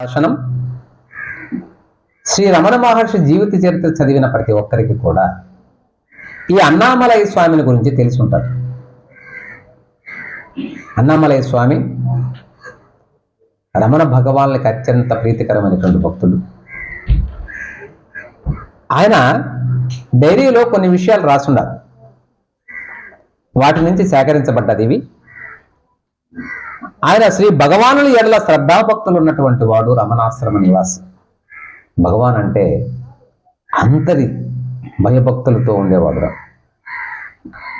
భాషణం. శ్రీ రమణ మహర్షి జీవిత చరిత్ర చదివిన ప్రతి ఒక్కరికి కూడా ఈ అన్నామలయ స్వామిని గురించి తెలిసి ఉంటారు అన్నామలయ స్వామి రమణ భగవాన్లకి అత్యంత ప్రీతికరమైనటువంటి భక్తుడు. ఆయన డైరీలో కొన్ని విషయాలు రాసున్నారు వాటి నుంచి సేకరించబడ్డది ఇవి. ఆయన శ్రీ భగవానుని ఎడల శ్రద్ధాభక్తులు ఉన్నటువంటి వాడు రమణాశ్రమ నివాసి. భగవాన్ అంటే అంతరి భయభక్తులతో ఉండేవాడు రా.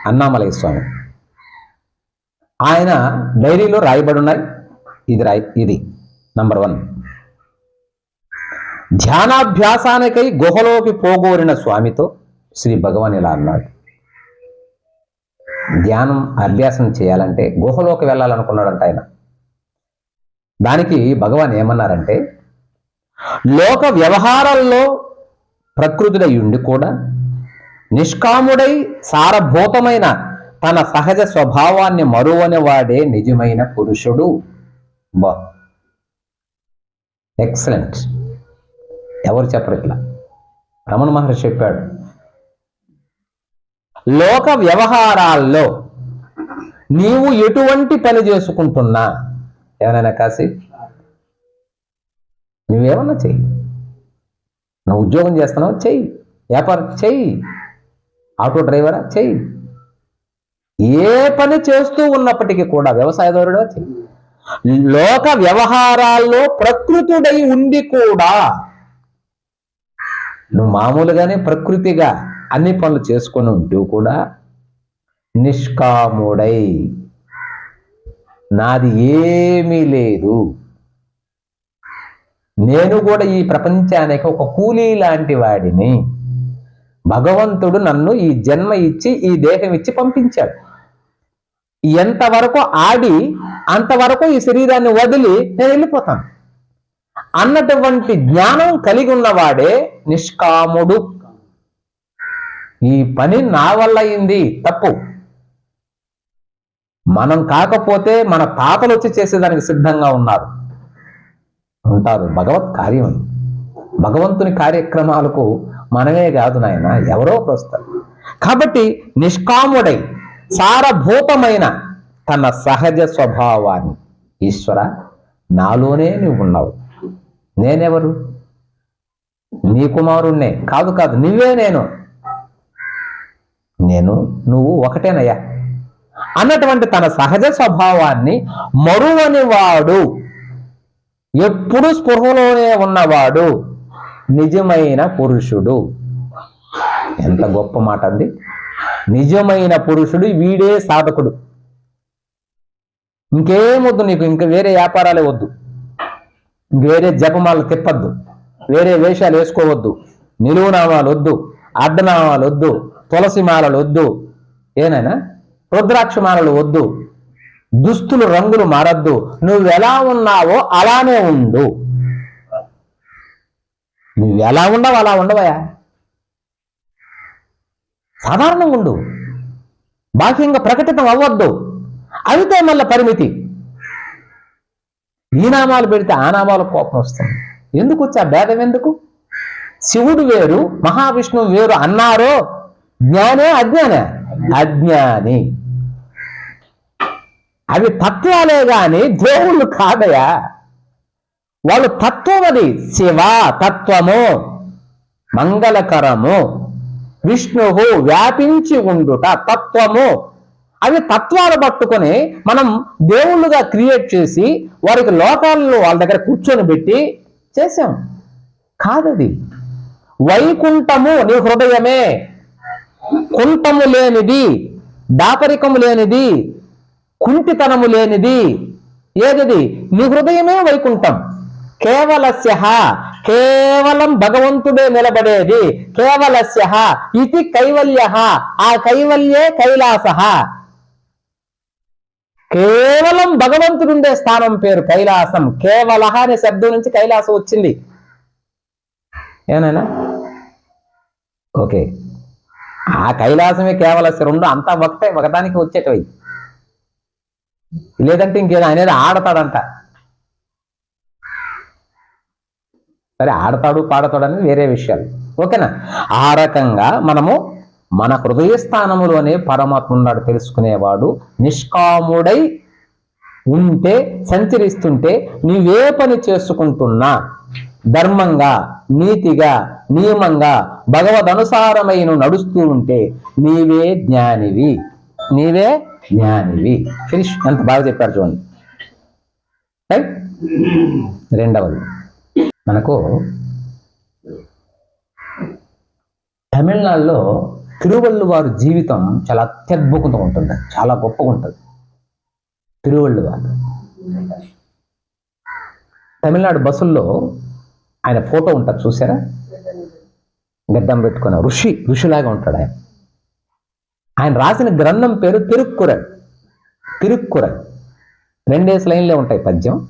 అన్నామలయ స్వామి. ఆయన డైరీలో రాయబడి ఉన్నాయి ఇది రాయి ఇది నంబర్ వన్. ధ్యానాభ్యాసానికై గుహలోకి పోగోరిన స్వామితో శ్రీ భగవాన్ ఇలా అన్నాడు. ధ్యానం అభ్యాసం చేయాలంటే గుహలోకి వెళ్ళాలనుకున్నాడంట ఆయన. దానికి భగవాన్ ఏమన్నారంటే లోక వ్యవహారాల్లో ప్రకృతుడై ఉండి కూడా నిష్కాముడై సారభూతమైన తన సహజ స్వభావాన్ని మరువని వాడే నిజమైన పురుషుడు. బా. ఎక్సలెంట్. ఎవరు చెప్పరు ఇట్లా? రమణ మహర్షి చెప్పాడు లోక వ్యవహారాల్లో నీవు ఎటువంటి పని చేసుకుంటున్నా? ఏమైనా కాసి? నువ్వేమన్నా చెయ్యి. నువ్వు ఉద్యోగం చేస్తున్నావు? చెయ్యి. వ్యాపారం చెయ్యి. ఆటో డ్రైవరా? చెయ్యి. ఏ పని చేస్తూ ఉన్నప్పటికీ కూడా వ్యవసాయదారుడా? చెయ్యి. లోక వ్యవహారాల్లో ప్రకృతుడై ఉండి కూడా నువ్వు మామూలుగానే ప్రకృతిగా అన్ని పనులు చేసుకొని ఉంటూ కూడా నిష్కాముడై. నాది ఏమీ లేదు. నేను కూడా ఈ ప్రపంచానికి ఒక కూలీ లాంటి వాడిని. భగవంతుడు నన్ను ఈ జన్మ ఇచ్చి ఈ దేహం ఇచ్చి పంపించాడు. ఎంతవరకు ఆడి అంతవరకు ఈ శరీరాన్ని వదిలి నేను వెళ్ళిపోతాను. అన్నటువంటి జ్ఞానం కలిగి ఉన్నవాడే నిష్కాముడు. ఈ పని నా వల్ల అయింది తప్పు. మనం కాకపోతే మన తాతలు వచ్చి చేసేదానికి సిద్ధంగా ఉన్నారు. ఉంటారు భగవత్ కార్యం భగవంతుని కార్యక్రమాలకు మనమే కాదు నాయన ఎవరో ఒకరు వస్తారు. కాబట్టి నిష్కాముడై సారభూతమైన తన సహజ స్వభావాన్ని ఈశ్వర నాలోనే నువ్వు ఉన్నావు. నేనెవరు? నీ కుమారుణ్ణే. కాదు కాదు నువ్వే నేను. నేను నువ్వు ఒకటేనయ్యా. అన్నటువంటి తన సహజ స్వభావాన్ని మరువని వాడు ఎప్పుడు స్పృహలోనే ఉన్నవాడు. నిజమైన పురుషుడు. ఎంత గొప్ప మాట అండి. నిజమైన పురుషుడు వీడే సాధకుడు. ఇంకేం వద్దు నీకు ఇంక వేరే వ్యాపారాలే వద్దు. ఇంక వేరే జపమాలు తిప్పద్దు. వేరే వేషాలు వేసుకోవద్దు. నిలువునామాలు వద్దు. అర్ధనామాలు వద్దు. తులసి మాలలు వద్దు. ఏనైనా? రుద్రాక్ష మాలలు వద్దు. దుస్తులు రంగులు మారద్దు. నువ్వు ఎలా ఉన్నావో అలానే ఉండు. నువ్వు ఎలా ఉండవు అలా ఉండవయా సాధారణంగా ఉండు. బాహ్యంగా ప్రకటితం అవ్వద్దు. అయితే మళ్ళీ పరిమితి. ఈ నామాలు పెడితే ఆ నామాల కోపం వస్తుంది. ఎందుకు వచ్చా భేదం ఎందుకు? శివుడు వేరు మహావిష్ణువు వేరు అన్నారో జ్ఞానే అజ్ఞానే. అజ్ఞాని. అవి తత్వాలే గాని దేవుళ్ళు కాదయా? వాళ్ళు తత్వం అది. శివ తత్వము మంగళకరము విష్ణువు వ్యాపించి ఉండుట తత్వము. అవి తత్వాలు పట్టుకొని మనం దేవుళ్ళుగా క్రియేట్ చేసి వారికి లోకాల్లో వాళ్ళ దగ్గర కూర్చొని పెట్టి చేశాం. కాదది. వైకుంఠము నీ హృదయమే. కుంటము లేనిది దాపరికము లేనిది కుంటితనము లేనిది ఏదది? నీ హృదయమే వైకుంఠం. కేవలస్య కేవలం భగవంతుడే నిలబడేది. కేవలస్య ఇది కైవల్య ఆ కైవల్యే కైలాస కేవలం భగవంతుడుండే స్థానం పేరు కైలాసం. కేవల అనే శబ్దం నుంచి కైలాసం వచ్చింది. ఏనైనా ఓకే. ఆ కైలాసమే కేవలం రెండు అంతా ఒకటే ఒకదానికి వచ్చేటవి. లేదంటే ఇంకేదో అనేది ఆడతాడంట. సరే ఆడతాడు పాడతాడు అనేది వేరే విషయాలు. ఓకేనా? ఆ రకంగా మనము మన హృదయస్థానములోనే పరమాత్మ ఉన్నాడు తెలుసుకునేవాడు. నిష్కాముడై ఉంటే సంచరిస్తుంటే నీవే పని చేసుకుంటున్నా. ధర్మంగా నీతిగా నియమంగా భగవద్ నడుస్తూ ఉంటే నీవే జ్ఞానివి. నీవే జ్ఞానివి. ఫినిష్ ఎంత బాగా చెప్పారు చూడండి. రైట్ రెండవది. మనకు తమిళనాడులో తిరువళ్ళువారు జీవితం చాలా అత్యద్భుతంగా ఉంటుంది. చాలా గొప్పగా ఉంటుంది. తిరువళ్ళువారు తమిళనాడు బస్సుల్లో ఆయన ఫోటో ఉంటుంది. చూసారా? గడ్డం పెట్టుకున్న ఋషి ఋషిలాగా ఉంటాడు ఆయన. ఆయన రాసిన గ్రంథం పేరు తిరుక్కురల్. తిరుక్కురల్. రెండేసి లైన్లే ఉంటాయి పద్యం.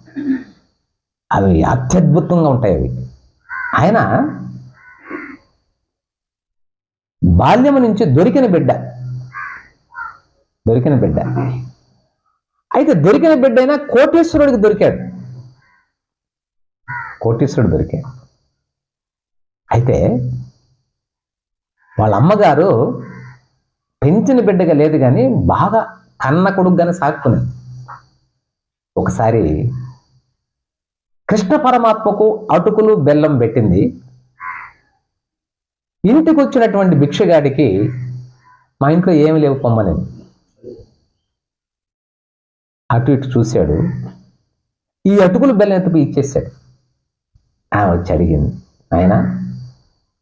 అవి అత్యద్భుతంగా ఉంటాయి అవి. ఆయన బాల్యం నుంచి దొరికిన బిడ్డ. దొరికిన బిడ్డ. అయితే దొరికిన బిడ్డ అయినా కోటేశ్వరుడికి దొరికాడు. కోటేశ్వరుడు దొరికాడు. అయితే వాళ్ళ అమ్మగారు పెంచిన బిడ్డగా లేదు కానీ బాగా కన్న కొడుకుగానే సాక్కునేది ఒకసారి కృష్ణ పరమాత్మకు అటుకులు బెల్లం పెట్టింది. ఇంటికి వచ్చినటువంటి భిక్షగాడికి మా ఇంట్లో ఏమి లేవు పొమ్మని అటు ఇటు చూశాడు. ఈ అటుకులు బెల్లం ఎత్తుకు ఇచ్చేసాడు ఆమె వచ్చి అడిగింది ఆయన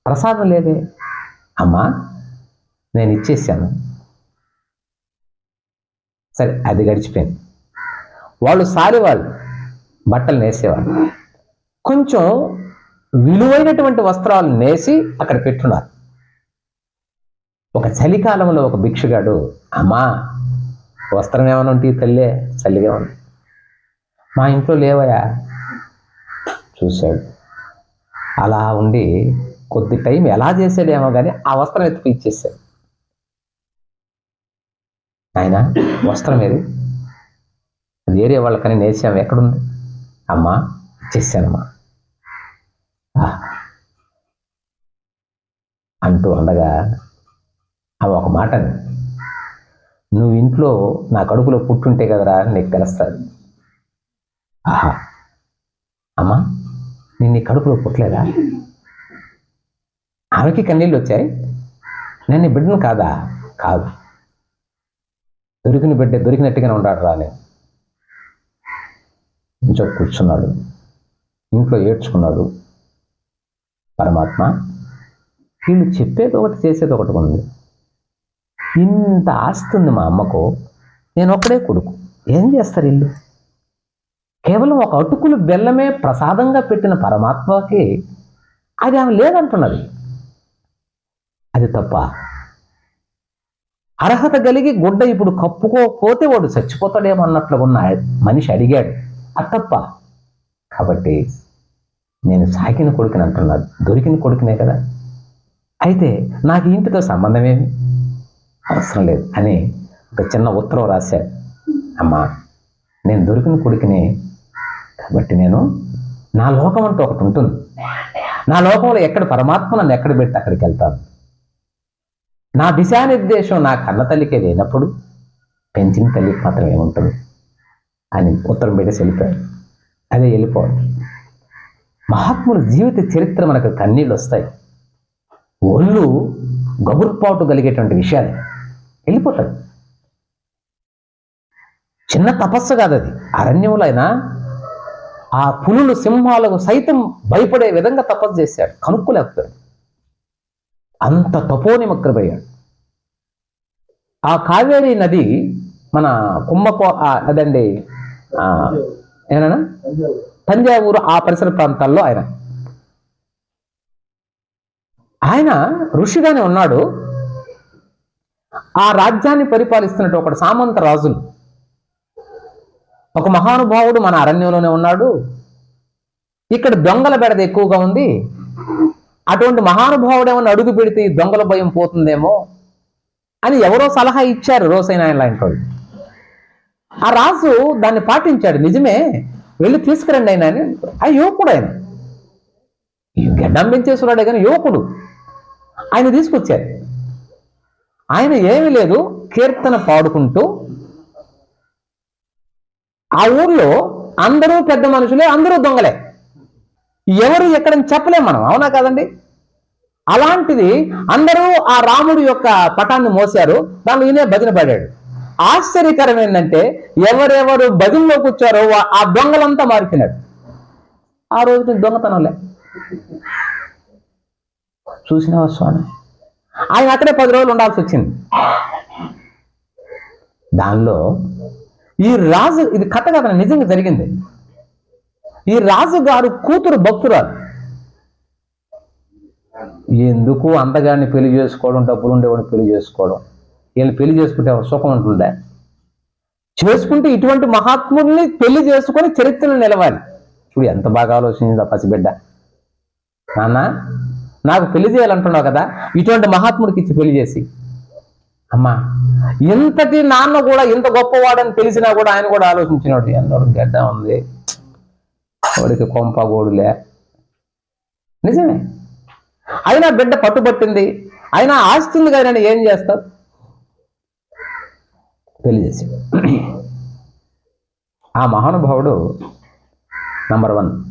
ప్రసాదం లేదే అమ్మా నేను ఇచ్చేసాను. సరే అది గడిచిపోయింది. వాళ్ళు సారి వాళ్ళు బట్టలు నేసేవాళ్ళు. కొంచెం విలువైనటువంటి వస్త్రాలు నేసి అక్కడ పెట్టున్నారు. ఒక చలికాలంలో ఒక భిక్షగాడు అమ్మా వస్త్రం ఏమైనా ఉంటే తల్లే చలిగా ఉంది. మా ఇంట్లో లేవయా చూశాడు. అలా ఉండి కొద్ది టైం ఎలా చేసాడేమో కానీ ఆ వస్త్రం ఎత్తుకు ఇచ్చేసాడు. ఆయన వస్త్రం ఏది? వేరే వాళ్ళకని నేర్చాము ఎక్కడుంది? అమ్మా ఇచ్చేసానమ్మా. అంటూ ఉండగా ఆమె ఒక మాట నువ్వు ఇంట్లో నా కడుపులో పుట్టుంటే కదరా అని నీకు తెలుస్తుంది. ఆహా. అమ్మా నేను నీ కడుపులో పుట్టలేదా? ఆమెకి కన్నీళ్ళు వచ్చాయి. నేను బిడ్డను కాదా? కాదు. దొరికిన బిడ్డ దొరికినట్టుగానే ఉన్నాడు రాని ఇంట్లో కూర్చున్నాడు. ఇంట్లో ఏడ్చుకున్నాడు పరమాత్మ. వీళ్ళు చెప్పేది ఒకటి చేసేది ఒకటి ఉంది. ఇంత ఆస్తి ఉంది మా అమ్మకు నేను ఒక్కడే కొడుకు. ఏం చేస్తారు ఇల్లు కేవలం ఒక అటుకులు బెల్లమే ప్రసాదంగా పెట్టిన పరమాత్మకి అది ఆమె లేదంటున్నది అది తప్ప అర్హత కలిగి గుడ్డ ఇప్పుడు కప్పుకోకపోతే వాడు చచ్చిపోతాడేమో అన్నట్లు ఉన్న మనిషి అడిగాడు. అది తప్ప. కాబట్టి నేను సాకిన కొడుకుని అంటున్నా దొరికిన కొడుకునే కదా. అయితే నాకు ఇంటితో సంబంధమేమి అవసరం లేదు అని ఒక చిన్న ఉత్తరం రాశాడు. అమ్మా నేను దొరికిన కొడుకుని కాబట్టి నేను నా లోకం అంటూ ఒకటి ఉంటుంది. నా లోకంలో ఎక్కడ పరమాత్మ నన్ను ఎక్కడ పెడితే అక్కడికి వెళ్తాను. నా దిశానిర్దేశం నా కన్న తల్లికే లేనప్పుడు పెంచిన తల్లికి మాత్రం ఏముంటుంది? అని ఉత్తరం పెట్టేసి వెళ్ళిపోయాడు అదే వెళ్ళిపోవడం మహాత్ముల జీవిత చరిత్ర మనకు కన్నీళ్ళు వస్తాయి. ఒళ్ళు గబుర్పాటు కలిగేటువంటి విషయాలు. వెళ్ళిపోతాడు. చిన్న తపస్సు కాదు అది. అరణ్యంలో అయినా ఆ పులులు సింహాలకు సైతం భయపడే విధంగా తపస్సు చేశాడు. కనుక్కోలేకపోయాడు. అంత తపోనిమగ్రమయ్యాడు ఆ కావేరీ నది మన కుంభకో అదండి ఏనా తంజావూరు ఆ పరిసర ప్రాంతాల్లో ఆయన. ఆయన ఋషిగానే ఉన్నాడు. ఆ రాజ్యాన్ని పరిపాలిస్తున్నట్టు ఒకడు సామంత రాజులు. ఒక మహానుభావుడు మన అరణ్యంలోనే ఉన్నాడు. ఇక్కడ దొంగల బెడద ఎక్కువగా ఉంది. అటువంటి మహానుభావుడు ఏమైనా అడుగు పెడితే ఈ దొంగల భయం పోతుందేమో అని ఎవరో సలహా ఇచ్చారు రోసైనాయన లాంటి వాళ్ళు. ఆ రాజు దాన్ని పాటించాడు. నిజమే వెళ్ళి తీసుకురండి ఆయన అని. ఆ యువకుడు ఆయన. గడ్డం పెంచేస్తున్నాడే కానీ యువకుడు. ఆయన తీసుకొచ్చారు. ఆయన ఏమీ లేదు కీర్తన పాడుకుంటూ ఆ ఊర్లో అందరూ పెద్ద మనుషులే అందరూ దొంగలే. ఎవరు ఎక్కడని చెప్పలేం మనం అవునా కదండి? అలాంటిది అందరూ ఆ రాముడి యొక్క పటాన్ని మోసారు దానిలో ఈయనే భజన పడాడు. ఆశ్చర్యకరం ఏంటంటే ఎవరెవరు భజనలో కూర్చారో ఆ దొంగలంతా మారిపోయినాడు ఆ రోజు దొంగతనంలే. చూసినావా స్వామి? ఆయన అక్కడే పది రోజులు ఉండాల్సి వచ్చింది. దానిలో ఈ రాజు ఇది కథ కథ నిజంగా జరిగింది. ఈ రాజు గారు కూతురు భక్తురాలు. ఎందుకు అందగాన్ని పెళ్ళి చేసుకోవడం డబ్బులు ఉండేవాడిని పెళ్ళి చేసుకోవడం? వీళ్ళని పెళ్ళి చేసుకుంటే సుఖం ఉంటుందా? చేసుకుంటే ఇటువంటి మహాత్ముల్ని పెళ్ళి చేసుకొని చరిత్రను నిలవాలి. చూడు ఎంత బాగా ఆలోచించిందా పసిబిడ్డ. నాన్న నాకు పెళ్ళి చేయాలంటున్నావు కదా? ఇటువంటి మహాత్ముడికి ఇచ్చి పెళ్ళి చేసి. అమ్మా ఇంతటి నాన్న కూడా ఇంత గొప్పవాడని తెలిసినా కూడా ఆయన కూడా ఆలోచించినాడు. ఎందరూ గడ్డ ఉంది. వాడికి కొంప గోడులే. నిజమే. అయినా బిడ్డ పట్టుబట్టింది. అయినా ఆస్తుంది కదా నేను ఏం చేస్తావు పెళ్ళి చేసి ఆ మహానుభావుడు నంబర్ వన్.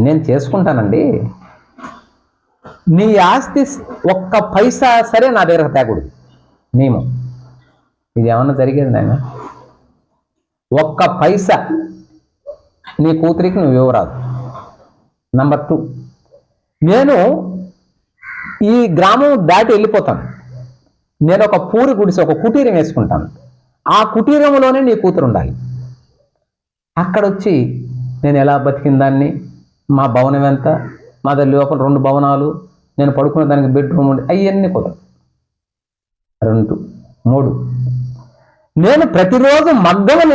నేను చేసుకుంటానండి. నీ ఆస్తి ఒక్క పైసా సరే నా దగ్గర తేకూడదు. నియమం. ఇది ఏమన్నా జరిగేది నాయన? ఒక్క పైసా నీ కూతురికి నువ్వు ఇవ్వరాదు నంబర్ టూ నేను ఈ గ్రామం దాటి వెళ్ళిపోతాను. నేను ఒక పూరి గుడిసి ఒక కుటీరం వేసుకుంటాను. ఆ కుటీరంలోనే నీ కూతురు ఉండాలి. అక్కడ వచ్చి నేను ఎలా బతికిన దాన్ని మా భవనం ఎంత మా దగ్గర లోపల రెండు భవనాలు నేను పడుకునే దానికి బెడ్రూమ్ ఉండి అవన్నీ కుదరదు రెండు. మూడు. నేను ప్రతిరోజు మగ్గం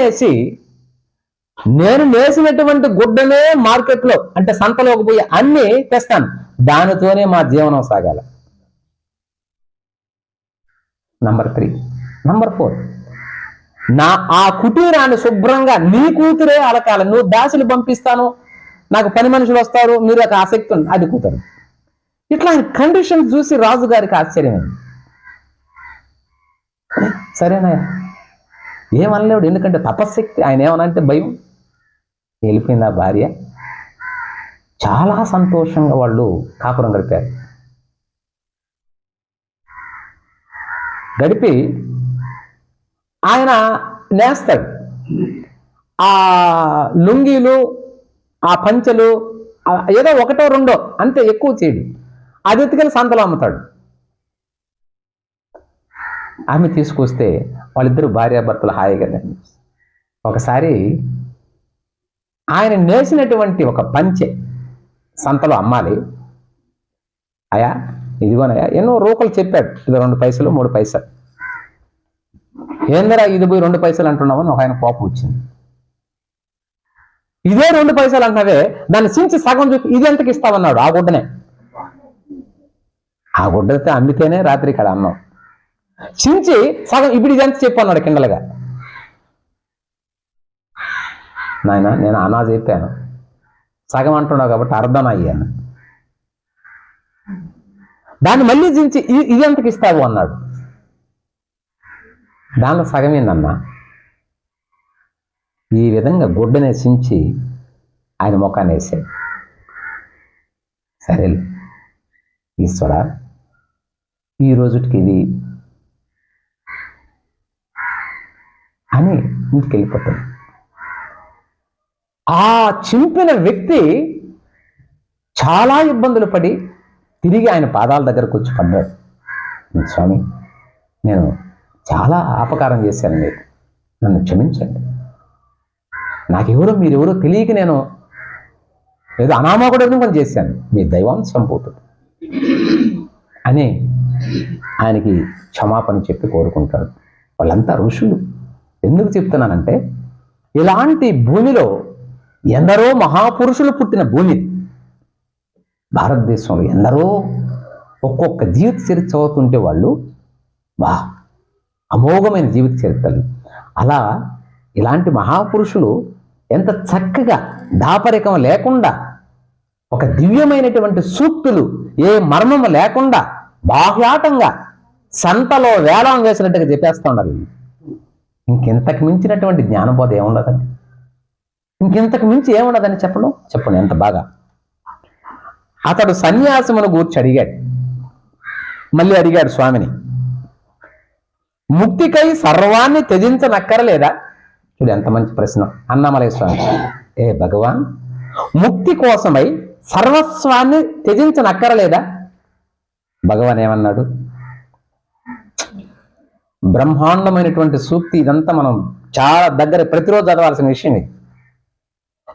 నేను నేసినటువంటి గుడ్డనే మార్కెట్లో అంటే సంతలోకి పోయి అన్ని తెస్తాను. దానితోనే మా జీవనం సాగాల. నంబర్ త్రీ నంబర్ ఫోర్ నా ఆ కుటీరాన్ని శుభ్రంగా నీ కూతురే అలకాల. నువ్వు దాసులు పంపిస్తాను. నాకు పని మనుషులు వస్తారు. మీరు ఒక ఆసక్తి ఉంది అది కూతురు. ఇట్లా కండిషన్ చూసి రాజు గారికి ఆశ్చర్యమైంది. సరేనా ఏమనలేడు ఎందుకంటే తపశక్తి ఆయన ఏమనంటే భయం? వెళ్ళిపోయింది ఆ భార్య? చాలా సంతోషంగా వాళ్ళు కాపురం గడిపారు. గడిపి ఆయన నేస్తాడు ఆ లుంగీలు ఆ పంచెలు ఏదో ఒకటో రెండో అంతే ఎక్కువ చేయడు. అది ఎత్తుకెళ్ళి సంతలో అమ్ముతాడు. ఆమె తీసుకొస్తే వాళ్ళిద్దరు భార్యాభర్తలు హాయిగా ఒకసారి ఆయన నేసినటువంటి ఒక పంచె సంతలో అమ్మాలి. అయా ఇదిగోనయా ఎన్నో రూకలు చెప్పాడు. ఇది రెండు పైసలు మూడు పైసలు. ఏందరా ఇది పోయి రెండు పైసలు అంటున్నావని ఒక ఆయన కోపం వచ్చింది. ఇదే రెండు పైసలు అంటున్నావే దాన్ని చించి సగం చూపి ఇది ఎంతకి ఇస్తావన్నాడు ఆ గుడ్డనే. ఆ గుడ్డతో అమ్మితేనే రాత్రి ఇక్కడ అన్నాం. చించి సగం ఇప్పుడు ఇది ఎంత చెప్పు అన్నాడు కిండలుగా నాయన నేను అనా చెప్పాను. సగం అంటున్నావు కాబట్టి అర్థం అయ్యాను. దాన్ని మళ్ళీ దించి "ఇ- ఇది ఎంతకి ఇస్తావు అన్నాడు. దానిలో సగమేనన్నా ఈ విధంగా గుడ్డనే చించి ఆయన ముఖాన్ని వేసాడు సరే ఈశ్వరా ఈ రోజుటికి ఇది అని ఇంటికి వెళ్ళిపోతాడు. ఆ చింపిన వ్యక్తి చాలా ఇబ్బందులు పడి తిరిగి ఆయన పాదాల దగ్గరకు వచ్చి పడ్డాడు. స్వామి నేను చాలా అపకారం చేశాను మీరు. నన్ను క్షమించండి. నాకెవరో మీరెవరో తెలియక నేను ఏదో అనామకుడు పని చేశాను. మీ దైవాంశం పోతుంది అని ఆయనకి క్షమాపణ చెప్పి కోరుకుంటాడు. వాళ్ళంతా ఋషులు. ఎందుకు చెప్తున్నానంటే ఇలాంటి భూమిలో ఎందరో మహాపురుషులు పుట్టిన భూమి భారతదేశంలో ఎందరో ఒక్కొక్క జీవిత చరిత్ర చదువుతుంటే వాళ్ళు వా అమోఘమైన జీవిత చరిత్రలు. అలా ఇలాంటి మహాపురుషులు ఎంత చక్కగా దాపరికం లేకుండా ఒక దివ్యమైనటువంటి సూక్తులు ఏ మర్మం లేకుండా బాహ్యాటంగా సంతలో వేలం వేసినట్టుగా చెప్పేస్తూ ఉండాలి ఇంకెంతకు మించినటువంటి జ్ఞానబోధ ఏముండదండి? ఇంకెంతకు మించి ఏముండదని చెప్పను? చెప్పను ఎంత బాగా. అతడు సన్యాసమును గూర్చి అడిగాడు. మళ్ళీ అడిగాడు స్వామిని ముక్తికై సర్వాన్ని త్యజించనక్కరలేదా? చూడు ఎంత మంచి ప్రశ్న. అన్నామలయ స్వామి ఏ భగవాన్ ముక్తి కోసమై సర్వస్వాన్ని త్యజించనక్కరలేదా? భగవాన్ ఏమన్నాడు? బ్రహ్మాండమైనటువంటి సూక్తి ఇదంతా మనం చాలా దగ్గర ప్రతిరోజు చదవాల్సిన విషయం ఇది.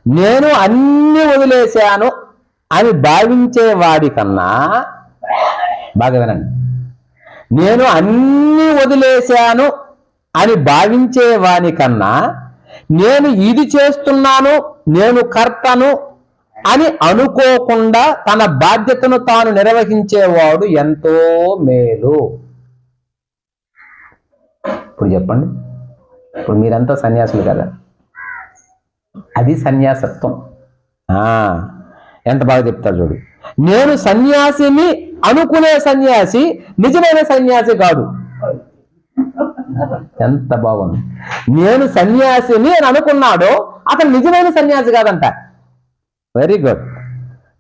నేను అన్ని వదిలేశాను అని భావించే వాడి కన్నా బాగా వినండి. నేను అన్ని వదిలేశాను అని భావించే వాని కన్నా నేను ఇది చేస్తున్నాను నేను కర్తను అని అనుకోకుండా తన బాధ్యతను తాను నిర్వహించేవాడు ఎంతో మేలు. ఇప్పుడు చెప్పండి. ఇప్పుడు మీరంతా సన్యాసులు కదా. అది సన్యాసత్వం. ఆ, ఎంత బాగా చెప్తారు చూడు. నేను సన్యాసిని అనుకునే సన్యాసి నిజమైన సన్యాసి కాదు. ఎంత బాగుంది. నేను సన్యాసిని అని అనుకున్నాడో అతను నిజమైన సన్యాసి కాదంట. వెరీ గుడ్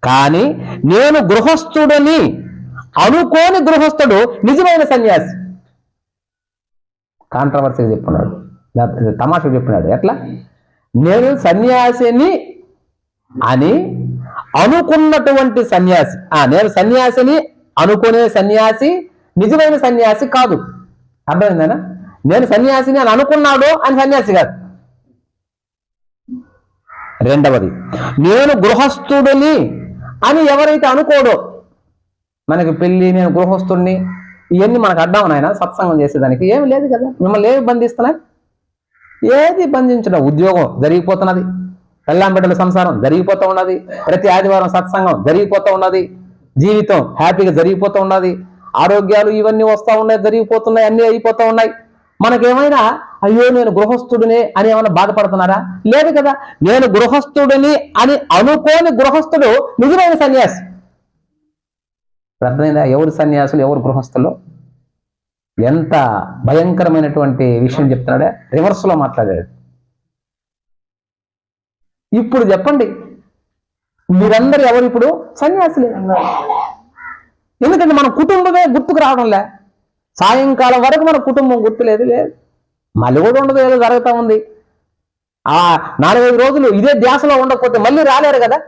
కానీ నేను గృహస్థుడని అనుకోని గృహస్థుడు నిజమైన సన్యాసి. కాంట్రవర్సీగా చెప్పున్నాడు తమాషగా తమాషా చెప్పినాడు. ఎట్లా? నేను సన్యాసిని అని అనుకున్నటువంటి సన్యాసి ఆ నేను సన్యాసిని అనుకునే సన్యాసి నిజమైన సన్యాసి కాదు. అర్థమైందనా నేను సన్యాసిని అని అనుకున్నాడు అని సన్యాసి కాదు. రెండవది నేను గృహస్థుడిని అని ఎవరైతే అనుకోడో మనకి పెళ్ళి నేను గృహస్థుడిని ఇవన్నీ మనకు అడ్డం నాయన సత్సంగం చేసేదానికి ఏమి లేదు కదా. మిమ్మల్ని ఏమి బంధిస్తున్నాయి ఏది బంధించడం ఉద్యోగం జరిగిపోతున్నది. పెళ్ళాం బిడ్డల సంసారం జరిగిపోతూ ఉన్నది. ప్రతి ఆదివారం సత్సంగం జరిగిపోతూ ఉన్నది. జీవితం హ్యాపీగా జరిగిపోతూ ఉన్నది. ఆరోగ్యాలు ఇవన్నీ వస్తూ ఉన్నాయి జరిగిపోతున్నాయి అన్నీ అయిపోతూ ఉన్నాయి. మనకేమైనా అయ్యో నేను గృహస్థుడిని అని ఏమైనా బాధపడుతున్నారా? లేదు కదా. నేను గృహస్థుడిని అని అనుకోని గృహస్థుడు నిజమైన సన్యాసి. అర్థమైందా ఎవరు సన్యాసులు? ఎవరు గృహస్థులు? ఎంత భయంకరమైనటువంటి విషయం చెప్తున్నాడే? రివర్స్లో మాట్లాడాడు. ఇప్పుడు చెప్పండి. మీరందరూ ఎవరు ఇప్పుడు? సన్యాసులే. ఎందుకంటే మన కుటుంబమే గుర్తుకు రావడంలే. సాయంకాలం వరకు మన కుటుంబం గుర్తులేదు లేదు. మళ్ళీ కూడా ఉండదు ఏదో జరుగుతూ ఉంది. ఆ నాలుగైదు రోజులు ఇదే ధ్యాసలో ఉండకపోతే మళ్ళీ రాలేరు కదా?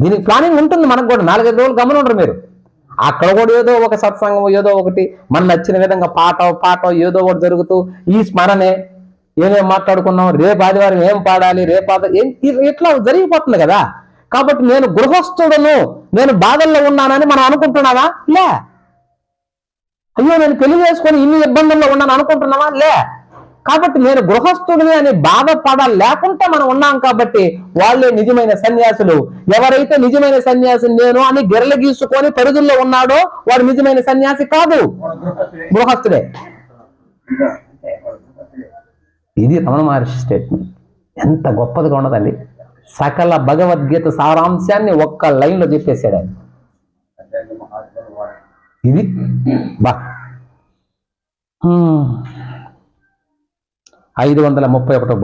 దీనికి ప్లానింగ్ ఉంటుంది మనకు కూడా. నాలుగైదు రోజులు గమనం ఉండరు మీరు. అక్కడ కూడా ఏదో ఒక సత్సంగం ఏదో ఒకటి. మన నచ్చిన విధంగా పాట పాట ఏదో ఒకటి జరుగుతూ ఈ స్మరణే. ఏమేం మాట్లాడుకున్నాం? రేపు ఆదివారం ఏం పాడాలి? రేపు ఏం ఇట్లా జరిగిపోతుంది కదా. కాబట్టి నేను గృహస్థుడను నేను బాధల్లో ఉన్నానని మనం అనుకుంటున్నావా? లే. అయ్యో నేను పెళ్ళి చేసుకొని ఇన్ని ఇబ్బందుల్లో ఉన్నాను అనుకుంటున్నావా? లే. కాబట్టి నేను గృహస్థుడిని అని బాధపడ లేకుండా మనం ఉన్నాం కాబట్టి వాళ్ళే నిజమైన సన్యాసులు. ఎవరైతే నిజమైన సన్యాసి నేను అని గెరలు గీసుకొని పరిధుల్లో ఉన్నాడో వాడు నిజమైన సన్యాసి కాదు. గృహస్థుడే. ఇది రమణ మహర్షి స్టేట్మెంట్ ఎంత గొప్పదిగా ఉండదండి సకల భగవద్గీత సారాంశాన్ని ఒక్క లైన్లో చెప్పేశాడు ఆయన. ఇది బా. ఐదు వందల ముప్పై ఒకటో